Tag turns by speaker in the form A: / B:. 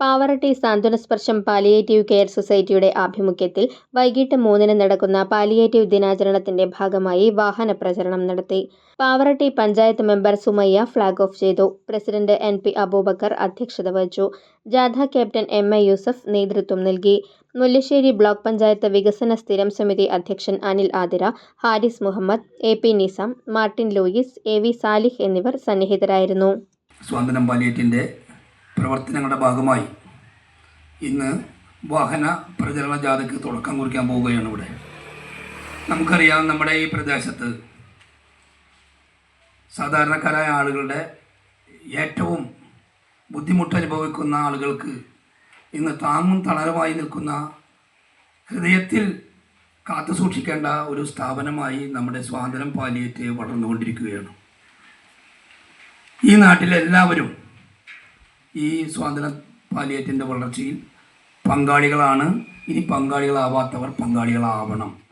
A: Pavaratti സാന്ത്വനസ്പർശം palliative care സൊസൈറ്റിയുടെ ആഭിമുഖ്യത്തിൽ വൈകിട്ട് മൂന്നിന് നടക്കുന്ന പാലിയേറ്റീവ് ദിനാചരണത്തിന്റെ ഭാഗമായി വാഹന പ്രചരണം നടത്തി. Pavaratty panchayat member Sumayya flag off ചെയ്തു. പ്രസിഡന്റ് എൻ പി അബൂബക്കർ അധ്യക്ഷത വഹിച്ചു. ജാഥ ക്യാപ്റ്റൻ എം എ യൂസഫ് നേതൃത്വം നൽകി. മുല്ലശ്ശേരി ബ്ലോക്ക് പഞ്ചായത്ത് വികസന സ്ഥിരം സമിതി അധ്യക്ഷൻ Anil Athira Haris Muhammad A P Nizam Martin Louis A V Salih എന്നിവർ സന്നിഹിതരായിരുന്നു.
B: സ്വാതന്ത്ര്യം പാലിയേറ്റിന്റെ പ്രവർത്തനങ്ങളുടെ ഭാഗമായി ഇന്ന് വാഹന പ്രചരണ ജാഥയ്ക്ക് തുടക്കം കുറിക്കാൻ പോവുകയാണ് ഇവിടെ. നമുക്കറിയാം നമ്മുടെ ഈ പ്രദേശത്ത് സാധാരണക്കാരായ ആളുകളുടെ ഏറ്റവും ബുദ്ധിമുട്ട് അനുഭവിക്കുന്ന ആളുകൾക്ക് ഇന്ന് താങ്ങും തളരമായി നിൽക്കുന്ന ഹൃദയത്തിൽ കാത്തു സൂക്ഷിക്കേണ്ട ഒരു സ്ഥാപനമായി നമ്മുടെ സ്വാതന്ത്ര്യം പാലിയേറ്റ് വളർന്നുകൊണ്ടിരിക്കുകയാണ്. ഈ നാട്ടിലെല്ലാവരും ഈ സ്വാതന്ത്ര്യ പാലിയേറ്റിന്റെ വളർച്ചയിൽ പങ്കാളികളാണ്. ഇനി പങ്കാളികളാവാത്തവർ പങ്കാളികളാവണം.